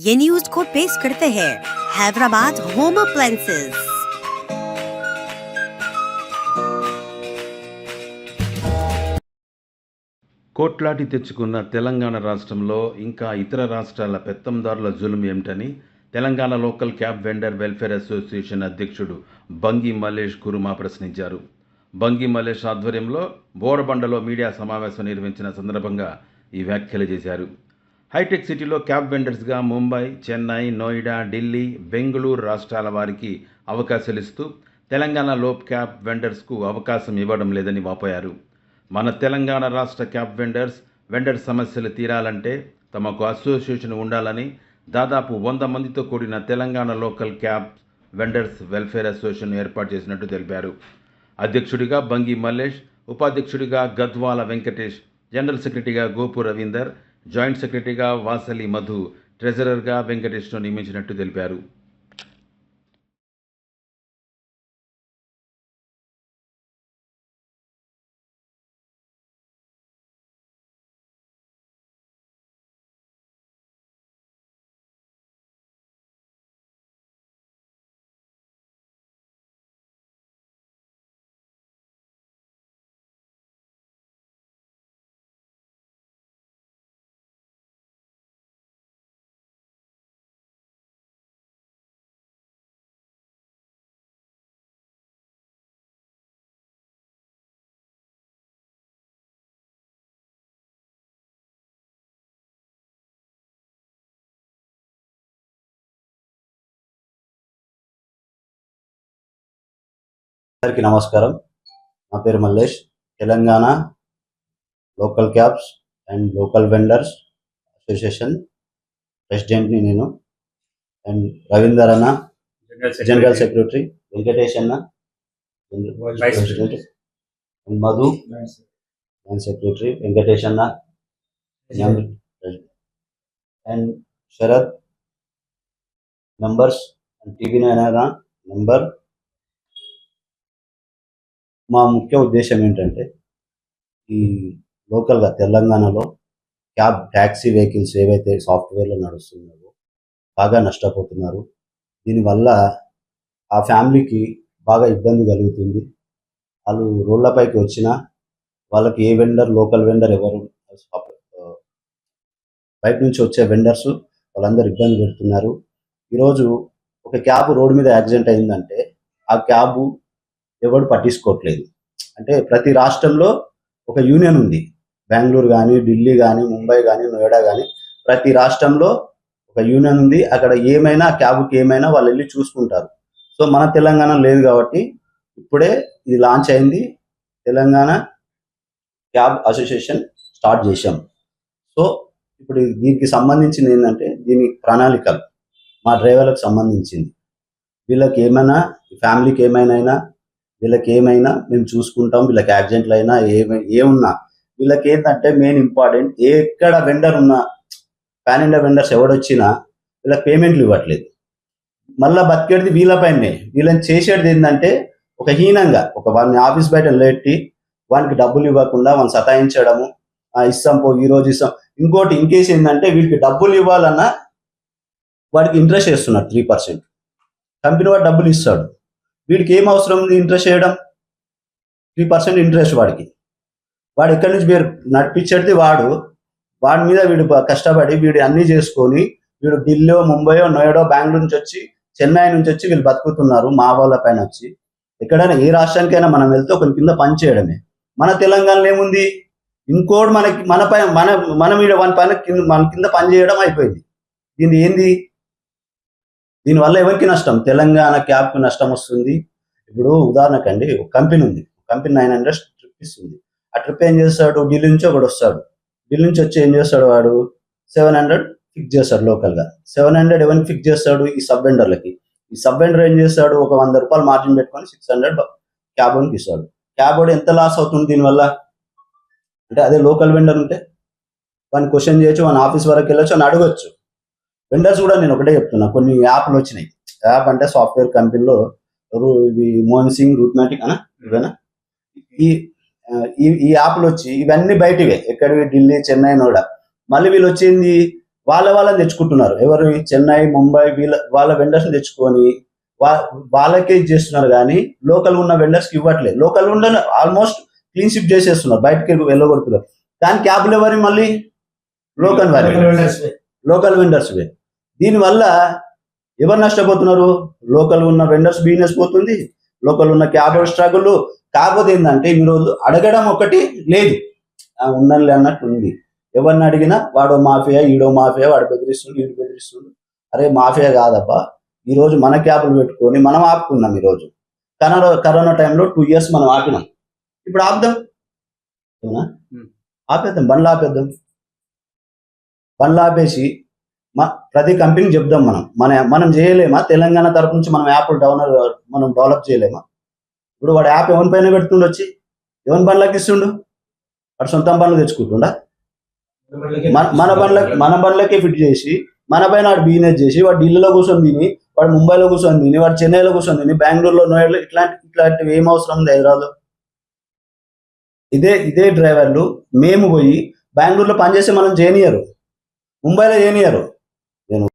ये news code पेश करते हैं हैदराबाद होम अप्लायंसेस కోట్లాటి తెచ్చుకున్న తెలంగాణ రాష్ట్రంలో ఇంకా ఇతర రాష్ట్రాల పెత్తందారుల జులుం ఏమిటని Telangana local cab vendor welfare association అధ్యక్షుడు బంగి మల్లేష్ కురుమా ప్రశ్నించారు బంగి మల్లేష్ ఆధ్వర్యంలో బోరబండలో మీడియా సమావేశం నిర్వహించిన సందర్భంగా ఈ వ్యాఖ్యలు చేశారు హైటెక్ సిటీలో క్యాబ్ వెండర్స్గా ముంబై చెన్నై నోయిడా ఢిల్లీ బెంగళూరు రాష్ట్రాల వారికి అవకాశాలు ఇస్తూ తెలంగాణ లోప్ క్యాబ్ వెండర్స్కు అవకాశం ఇవ్వడం లేదని వాపోయారు. మన తెలంగాణ రాష్ట్ర క్యాబ్ వెండర్స్ వెండర్ సమస్యలు తీరాలంటే తమకు అసోసియేషన్ ఉండాలని దాదాపు వంద మందితో కూడిన Telangana local cab vendors welfare association ఏర్పాటు చేసినట్టు తెలిపారు. అధ్యక్షుడిగా బంగి మల్లేష్ ఉపాధ్యక్షుడిగా గద్వాల వెంకటేష్ జనరల్ సెక్రటరీగా గోపు రవీందర్ జాయింట్ సెక్రటరీగా వాసలి మధు ట్రెజరర్గా వెంకటేష్ను నియమించినట్టు తెలిపారు. అందరికీ నమస్కారం. నా పేరు Mallesh. Telangana local cabs and local vendors association ప్రెసిడెంట్ని నేను అండ్ రవీందర్ అన్న జనరల్ సెక్రటరీ వెంకటేష్ అన్న president and Madhu and secretary Venkatesh అన్న and Sharath members and TV nine member మా ముఖ్య ఉద్దేశం ఏంటంటే ఈ లోకల్గా తెలంగాణలో క్యాబ్ ట్యాక్సీ వెహికల్స్ ఏవైతే సాఫ్ట్వేర్లో నడుస్తున్నాయో బాగా నష్టపోతున్నారు. దీనివల్ల ఆ ఫ్యామిలీకి బాగా ఇబ్బంది కలుగుతుంది. వాళ్ళు రోడ్లపైకి వచ్చినా వాళ్ళకి ఏ వెండర్ లోకల్ వెండర్ ఎవరు బయట నుంచి వచ్చే వెండర్స్ వాళ్ళందరూ ఇబ్బంది పెడుతున్నారు. ఈరోజు ఒక క్యాబ్ రోడ్డు మీద యాక్సిడెంట్ అయిందంటే ఆ క్యాబ్ ఎవడు పట్టించుకోవట్లేదు అంటే ప్రతి రాష్ట్రంలో ఒక యూనియన్ ఉంది. బెంగళూరు కానీ ఢిల్లీ కానీ ముంబై కానీ నోయిడా కానీ ప్రతి రాష్ట్రంలో ఒక యూనియన్ ఉంది. అక్కడ ఏమైనా క్యాబ్కి ఏమైనా వాళ్ళు వెళ్ళి చూసుకుంటారు. సో మన తెలంగాణ లేదు కాబట్టి ఇప్పుడే ఇది లాంచ్ అయింది. తెలంగాణ క్యాబ్ అసోసియేషన్ స్టార్ట్ చేశాం. సో ఇప్పుడు దీనికి సంబంధించింది ఏంటంటే దీని ప్రణాళికలు మా డ్రైవర్లకు సంబంధించింది. వీళ్ళకి ఏమైనా ఫ్యామిలీకి ఏమైనా అయినా వీళ్ళకి ఏమైనా మేము చూసుకుంటాం వీళ్ళకి యాక్సిడెంట్లు అయినా ఏమై ఏమున్నా వీళ్ళకి ఏంటంటే మెయిన్ ఇంపార్టెంట్ ఎక్కడ వెండర్ ఉన్నా పాన్ ఇండియా వెండర్స్ ఎవడొచ్చినా వీళ్ళకి పేమెంట్లు ఇవ్వట్లేదు. మళ్ళీ బతికేది వీళ్ళపైనే వీళ్ళని చేసేది ఏంటంటే ఒక హీనంగా ఒక వాడిని ఆఫీస్ బయట లేట్టి వానికి డబ్బులు ఇవ్వకుండా వాడిని సతాయించడము ఇస్తాం పో ఈ రోజు ఇస్తాం. ఇంకోటి ఇంకేస్ ఏంటంటే వీడికి డబ్బులు ఇవ్వాలన్నా వాడికి ఇంట్రెస్ట్ వేస్తున్నాడు త్రీ పర్సెంట్ కంపెనీ వాడు డబ్బులు ఇస్తాడు. వీడికి ఏం అవసరం ఉంది ఇంట్రెస్ట్ చేయడం? త్రీ పర్సెంట్ ఇంట్రెస్ట్ వాడికి. వాడు ఎక్కడి నుంచి మీరు నడిపించేది వాడు వాడి మీద వీడు కష్టపడి వీడు అన్నీ చేసుకొని వీడు ఢిల్లీ ముంబయో నోయిడో బెంగళూరు నుంచి వచ్చి చెన్నై నుంచి వచ్చి వీళ్ళు బతుకుతున్నారు మా వాళ్ళ పైన వచ్చి. ఎక్కడైనా ఏ రాష్ట్రానికైనా మనం వెళ్తే ఒకరి కింద పని చేయడమే. మన తెలంగాణలో ఏముంది? ఇంకోటి మనకి మన పైన మన మన మీద మన పైన కింద మన కింద పని చేయడం అయిపోయింది. దీన్ని ఏంది? దీనివల్ల ఎవరికి నష్టం? తెలంగాణ క్యాబ్కి నష్టం వస్తుంది. ఇప్పుడు ఉదాహరణకండి ఒక కంపెనీ ఉంది. కంపెనీ నైన్ హండ్రెడ్ ట్రిప్ ఇస్తుంది ఆ ట్రిప్ ఏం చేస్తాడు? ఢిల్లీ నుంచి ఒకడు వస్తాడు. ఢిల్లీ నుంచి వచ్చి ఏం చేస్తాడు వాడు? సెవెన్ హండ్రెడ్ ఫిక్స్ చేస్తాడు లోకల్గా. సెవెన్ హండ్రెడ్ ఎవరిని ఫిక్స్ చేస్తాడు? ఈ సబ్ వెండర్లకి. ఈ సబ్ వెండర్ ఏం చేస్తాడు? ఒక వంద రూపాయలు మార్జిన్ పెట్టుకొని సిక్స్ హండ్రెడ్ క్యాబ్ అని ఇస్తాడు క్యాబ్ వాడు ఎంత లాస్ అవుతుంది దీనివల్ల? అంటే అదే లోకల్ వెండర్ ఉంటే? వాడిని క్వశ్చన్ చేయొచ్చు వాని ఆఫీస్ వరకు వెళ్ళొచ్చు అని అడగొచ్చు. వెండర్స్ కూడా నేను ఒకటే చెప్తున్నా. కొన్ని యాప్లు వచ్చినాయి. యాప్ అంటే సాఫ్ట్వేర్ కంపెనీలో ఇవి మోహన్ సింగ్ రూట్మాటిక్ అనా? ఇవేనా? ఈ ఈ యాప్లు వచ్చి ఇవన్నీ బయటివే. ఎక్కడివి? ఢిల్లీ చెన్నై నోడా మళ్ళీ వీళ్ళు వచ్చింది వాళ్ళ వాళ్ళని తెచ్చుకుంటున్నారు. ఎవరు? చెన్నై ముంబై వీళ్ళ వాళ్ళ వెండర్స్ తెచ్చుకొని వా- వాళ్ళకే చేస్తున్నారు కానీ లోకల్ ఉన్న వెండర్స్కి ఇవ్వట్లేదు. లోకల్ ఉన్న ఆల్మోస్ట్ క్లీన్ షిప్ చేసేస్తున్నారు. బయటకి వెళ్ళగొడుతున్నారు. కానీ క్యాబ్లు ఎవరి మళ్ళీ? లోకల్ వారి లోకల్ వెండర్స్ దీనివల్ల ఎవరు నష్టపోతున్నారు? లోకల్ ఉన్న వెండర్స్ బిజినెస్ పోతుంది లోకల్ ఉన్న క్యాబ్ స్ట్రగుల్ కాకపోతే ఏంటంటే ఈ రోజు అడగడం ఒకటి లేదు. ఉండాలి అన్నట్టు ఉంది. ఎవరిని అడిగినా వాడో మాఫియా ఈడో మాఫియా వాడు బెదిరిస్తుండు ఈడు బెదిరిస్తుండు. అరే మాఫియా కాదబ్బా. ఈ రోజు మన క్యాబులు పెట్టుకొని మనం ఆపుకున్నాం ఈ రోజు కరోనా కరోనా టైంలో టూ ఇయర్స్ మనం ఆపినాం. ఇప్పుడు ఆపుదాం. అవునా. ఆపేద్దాం. బండ్లు ఆపేద్దాం. బండ్లు ఆపేసి ప్రతి కంపెనీకి చెప్దాం మనం. మన మనం చేయలేమా? తెలంగాణ తరపు నుంచి మనం యాప్ డౌన్ మనం డెవలప్ చేయలేమా? ఇప్పుడు వాడు యాప్ ఎవరి పైన పెడుతుండు వచ్చి? ఎవరి పనులకు ఇస్తుండు? వాడు సొంతం పనులు తెచ్చుకుంటుండా? మన మన మన బండ్లకే ఫిట్ చేసి మన పైన వాడు బిజినెస్ చేసి వాడు ఢిల్లీలో కూర్చొని తిని వాడు ముంబైలో కూర్చొని తిని వాడు చెన్నైలో కూర్చొని తిని బెంగళూరులో నోయిడాలో ఇట్లాంటి ఇట్లాంటివి ఏం అవసరం ఉంది హైదరాబాద్లో? ఇదే ఇదే డ్రైవర్లు మేము పోయి బెంగళూరులో పనిచేసి మనం చేయనియరు. ముంబైలో చేయనియరు. you know,